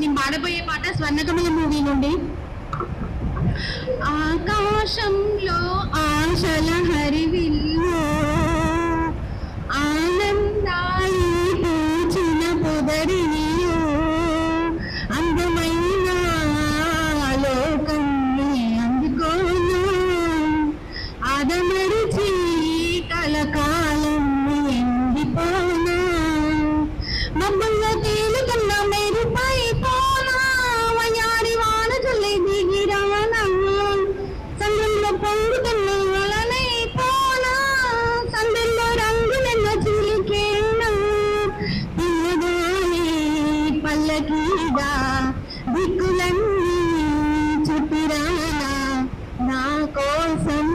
నేను పాడబోయే పాట స్వర్ణకమల మూవీ నుండి. ఆకాశంలో ఆశల హరివిల్లో. ദിവസം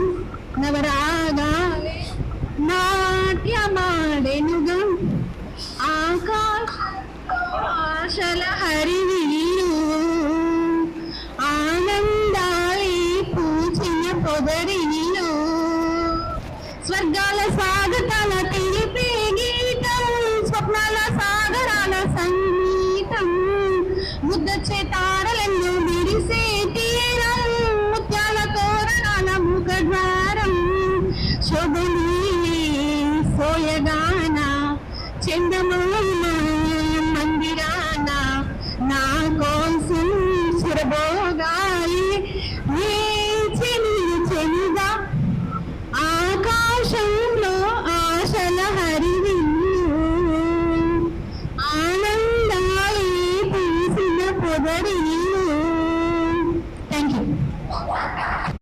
നവരാഗാലെ നാട്യമാടെനുകം ആനന്ദായി പൂച്ചിന പൊതരില്ലു സ്വർഗാല സ്വാഗതന జోగుని సోయగాన చందమామ మందిరాన? నా కోసం సురబోగాలి చెనుగా ఆకాశంలో ఆశల హరివి ఆనందాలు పూసిన పొదరి థ్యాంక్